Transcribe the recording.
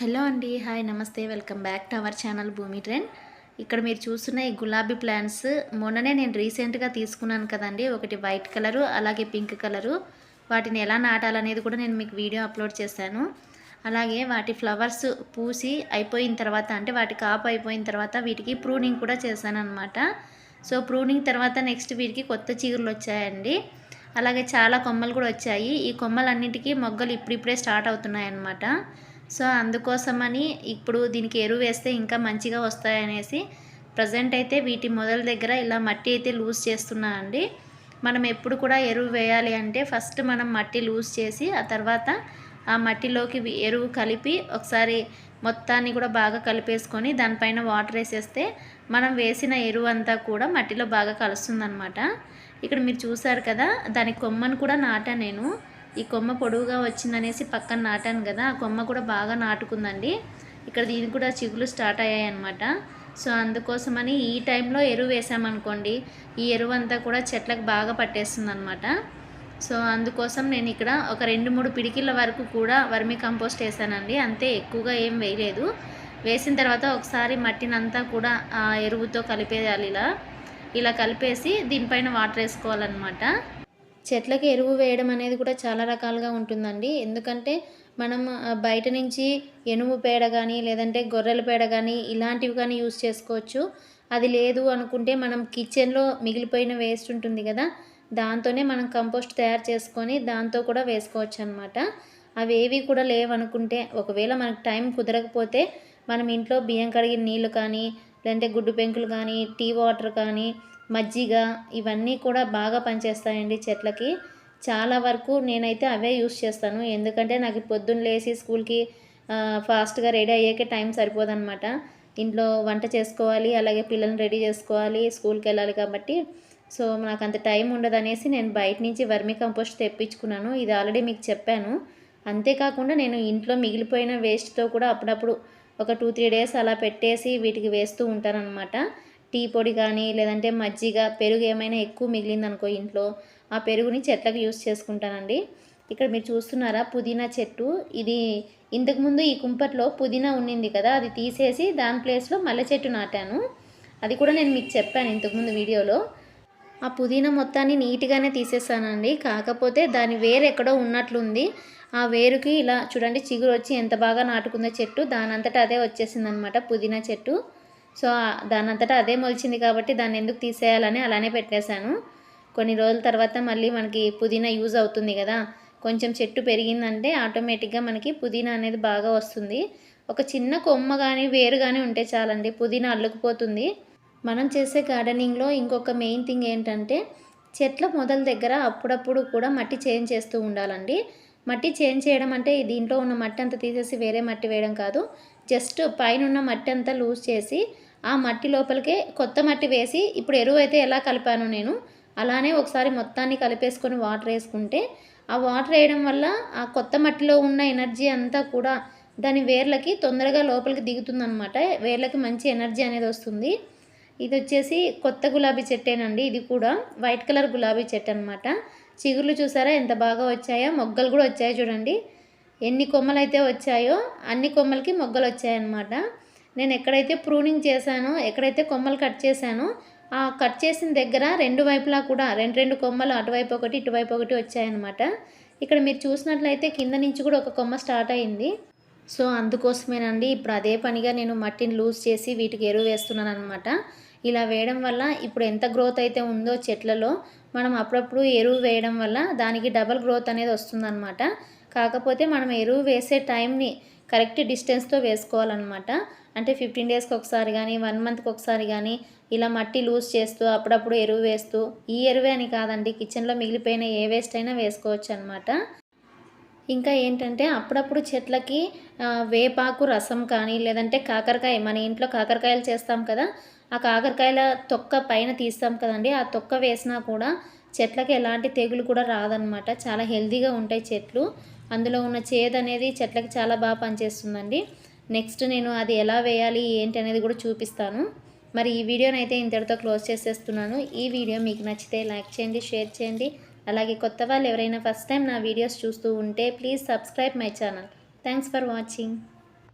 Hello అండి hi నమస్తే welcome back to our channel Bhoomi trend. ఇక్కడ మీరు చూస్తున్న ఈ గులాబీ ప్లాంట్స్ మొన్ననే నేను రీసెంట్గా తీసుకున్నాను కదండి ఒకటి వైట్ కలరు అలాగే పింక్ కలరు. వాటిని ఎలా నాటాలనేది కూడా నేను మీకు వీడియో అప్లోడ్ చేశాను. అలాగే వాటి ఫ్లవర్స్ పూసి అయిపోయిన తర్వాత అంటే వాటి కాపు అయిపోయిన తర్వాత వీటికి ప్రూనింగ్ కూడా చేశాను అనమాట సో ప్రూనింగ్ తర్వాత నెక్స్ట్ వీటికి కొత్త చిగురులు వచ్చాయండి. అలాగే చాలా కొమ్మలు కూడా వచ్చాయి. ఈ కొమ్మలన్నిటికీ మొగ్గలు ఇప్పుడిప్పుడే స్టార్ట్ అవుతున్నాయి అన్నమాట సో అందుకోసమని ఇప్పుడు దీనికి ఎరువు వేస్తే ఇంకా మంచిగా వస్తాయనేసి ప్రజెంట్ అయితే వీటి మొదల దగ్గర ఇలా మట్టి అయితే లూజ్ చేస్తున్నా అండి. మనం ఎప్పుడు కూడా ఎరువు వేయాలి అంటే ఫస్ట్ మనం మట్టి లూజ్ చేసి ఆ తర్వాత ఆ మట్టిలోకి ఎరువు కలిపి ఒకసారి మొత్తాన్ని కూడా బాగా కలిపేసుకొని దానిపైన వాటర్ వేసేస్తే మనం వేసిన ఎరువు అంతా కూడా మట్టిలో బాగా కలుస్తుందన్నమాట. ఇక్కడ మీరు చూసారు కదా దాని కొమ్మను కూడా నాటా నేను. ఈ కొమ్మ పొడవుగా వచ్చిందనేసి పక్కన నాటాను కదా ఆ కొమ్మ కూడా బాగా నాటుకుందండి. ఇక్కడ దీనికి కూడా చిగులు స్టార్ట్ అయ్యాయి అనమాట సో అందుకోసమని ఈ టైంలో ఎరువు వేసామనుకోండి ఈ ఎరువు అంతా కూడా చెట్లకు బాగా పట్టేస్తుంది అనమాట సో అందుకోసం నేను ఇక్కడ ఒక రెండు మూడు పిడికిళ్ళ వరకు కూడా వర్మి కంపోస్ట్ వేసానండి. అంతే ఎక్కువగా ఏం వేయలేదు. వేసిన తర్వాత ఒకసారి మట్టినంతా కూడా ఆ ఎరువుతో కలిపేయాలి ఇలా. ఇలా కలిపేసి దీనిపైన వాటర్ వేసుకోవాలన్నమాట. చెట్లకి ఎరువు వేయడం అనేది కూడా చాలా రకాలుగా ఉంటుందండి. ఎందుకంటే మనం బయట నుంచి ఎనుము పేడ కానీ లేదంటే గొర్రెల పేడ కానీ ఇలాంటివి కానీ యూస్ చేసుకోవచ్చు. అది లేదు అనుకుంటే మనం కిచెన్లో మిగిలిపోయిన వేస్ట్ ఉంటుంది కదా దాంతోనే మనం కంపోస్ట్ తయారు చేసుకొని దాంతో కూడా వేసుకోవచ్చు అనమాట అవి ఏవి కూడా లేవనుకుంటే ఒకవేళ మనకు టైం కుదరకపోతే మనం ఇంట్లో బియ్యం కడిగిన నీళ్ళు కానీ లేదంటే గుడ్డు పెంకులు కానీ టీ వాటర్ కానీ మజ్జిగ ఇవన్నీ కూడా బాగా పనిచేస్తాయండి చెట్లకి. చాలా వరకు నేనైతే అవే యూస్ చేస్తాను. ఎందుకంటే నాకు పొద్దున్న లేచి స్కూల్కి ఫాస్ట్గా రెడీ అయ్యాకే టైం సరిపోదన్నమాట. ఇంట్లో వంట చేసుకోవాలి అలాగే పిల్లల్ని రెడీ చేసుకోవాలి స్కూల్కి వెళ్ళాలి కాబట్టి. సో నాకు అంత టైం ఉండదు అనేసి నేను బయట నుంచి వర్మి కంపోస్ట్ తెప్పించుకున్నాను. ఇది ఆల్రెడీ మీకు చెప్పాను. అంతేకాకుండా నేను ఇంట్లో మిగిలిపోయిన వేస్ట్తో కూడా అప్పుడప్పుడు ఒక టూ త్రీ డేస్ అలా పెట్టేసి వీటికి వేస్తూ ఉంటానన్నమాట. టీ పొడి కానీ లేదంటే మజ్జిగ పెరుగు ఏమైనా ఎక్కువ మిగిలిందనుకో ఇంట్లో ఆ పెరుగుని చెట్లకు యూస్ చేసుకుంటానండి. ఇక్కడ మీరు చూస్తున్నారా పుదీనా చెట్టు. ఇది ఇంతకుముందు ఈ కుంపట్లో పుదీనా ఉండింది కదా అది తీసేసి దాని ప్లేస్లో మల్లె చెట్టు నాటాను. అది కూడా నేను మీకు చెప్పాను ఇంతకుముందు వీడియోలో. ఆ పుదీనా మొత్తాన్ని నీట్గానే తీసేసానండి. కాకపోతే దాని వేరు ఎక్కడో ఉన్నట్లుంది. ఆ వేరుకి ఇలా చూడండి చిగురు వచ్చి ఎంత బాగా నాటుకుందో చెట్టు. దానంతటా అదే వచ్చేసిందనమాట పుదీనా చెట్టు. సో దాని అంతటా అదే మొలిచింది కాబట్టి దాన్ని ఎందుకు తీసేయాలని అలానే పెట్టేశాను. కొన్ని రోజుల తర్వాత మళ్ళీ మనకి పుదీనా యూజ్ అవుతుంది కదా కొంచెం చెట్టు పెరిగిందంటే ఆటోమేటిక్గా మనకి పుదీనా అనేది బాగా వస్తుంది. ఒక చిన్న కొమ్మ కానీ వేరు కానీ ఉంటే చాలండి పుదీనా అల్లుకుపోతుంది. మనం చేసే గార్డెనింగ్లో ఇంకొక మెయిన్ థింగ్ ఏంటంటే చెట్ల మొదల దగ్గర అప్పుడప్పుడు కూడా మట్టి చేంజ్ చేస్తూ ఉండాలండి. మట్టి చేంజ్ చేయడం అంటే దీంట్లో ఉన్న మట్టి అంతా తీసేసి వేరే మట్టి వేయడం కాదు. జస్ట్ పైన ఉన్న మట్టి అంతా లూజ్ చేసి ఆ మట్టి లోపలికే కొత్త మట్టి వేసి ఇప్పుడు ఎరువు అయితే ఎలా కలిపాను నేను అలానే ఒకసారి మొత్తాన్ని కలిపేసుకొని వాటర్ వేసుకుంటే ఆ వాటర్ వేయడం వల్ల ఆ కొత్త మట్టిలో ఉన్న ఎనర్జీ అంతా కూడా దాని వేర్లకి తొందరగా లోపలికి దిగుతుందనమాట వేర్లకి మంచి ఎనర్జీ అనేది వస్తుంది. ఇది వచ్చేసి కొత్త గులాబీ చెట్టేనండి. ఇది కూడా వైట్ కలర్ గులాబీ చెట్టు అనమాట చిగుర్లు చూసారా? ఎంత బాగా వచ్చాయో? మొగ్గలు కూడా వచ్చాయో చూడండి. ఎన్ని కొమ్మలు అయితే వచ్చాయో అన్ని కొమ్మలకి మొగ్గలు వచ్చాయన్నమాట. నేను ఎక్కడైతే ప్రూనింగ్ చేశానో ఎక్కడైతే కొమ్మలు కట్ చేశానో ఆ కట్ చేసిన దగ్గర రెండు వైపులా కూడా రెండు రెండు కొమ్మలు అటువైపు ఒకటి ఇటువైపు ఒకటి వచ్చాయన్నమాట. ఇక్కడ మీరు చూసినట్లయితే కింద నుంచి కూడా ఒక కొమ్మ స్టార్ట్ అయింది. సో అందుకోసమేనండి ఇప్పుడు అదే పనిగా నేను మట్టిని లూజ్ చేసి వీటికి ఎరువు వేస్తున్నాను అనమాట ఇలా వేయడం వల్ల ఇప్పుడు ఎంత గ్రోత్ అయితే ఉందో చెట్లలో మనం అప్పుడప్పుడు ఎరువు వేయడం వల్ల దానికి డబల్ గ్రోత్ అనేది వస్తుందన్నమాట. కాకపోతే మనం ఎరువు వేసే టైంని కరెక్ట్ డిస్టెన్స్తో వేసుకోవాలన్నమాట. అంటే ఫిఫ్టీన్ డేస్కి ఒకసారి కానీ వన్ మంత్కి ఒకసారి కానీ ఇలా మట్టి లూజ్ చేస్తూ అప్పుడప్పుడు ఎరువు వేస్తూ ఈ ఎరువే అని కాదండి. కిచెన్లో మిగిలిపోయిన ఏ వేస్ట్ అయినా వేసుకోవచ్చు అనమాట ఇంకా ఏంటంటే అప్పుడప్పుడు చెట్లకి వేపాకు రసం కానీ లేదంటే కాకరకాయ మన ఇంట్లో కాకరకాయలు చేస్తాం కదా ఆ కాకరకాయల తొక్క పైన తీస్తాం కదండి. ఆ తొక్క వేసినా కూడా చెట్లకి ఎలాంటి తెగులు కూడా రాదనమాట చాలా హెల్తీగా ఉంటాయి చెట్లు. అందులో ఉన్న చేదు అనేది చెట్లకి చాలా బాగా పనిచేస్తుందండి. నెక్స్ట్ నేను అది ఎలా వేయాలి ఏంటి అనేది కూడా చూపిస్తాను. మరి ఈ వీడియోని అయితే ఇంతటితో క్లోజ్ చేసేస్తున్నాను. ఈ వీడియో మీకు నచ్చితే లైక్ చేయండి షేర్ చేయండి. అలాగే కొత్త వాళ్ళు ఎవరైనా ఫస్ట్ టైం నా వీడియోస్ చూస్తూ ఉంటే please subscribe my channel. Thanks for watching.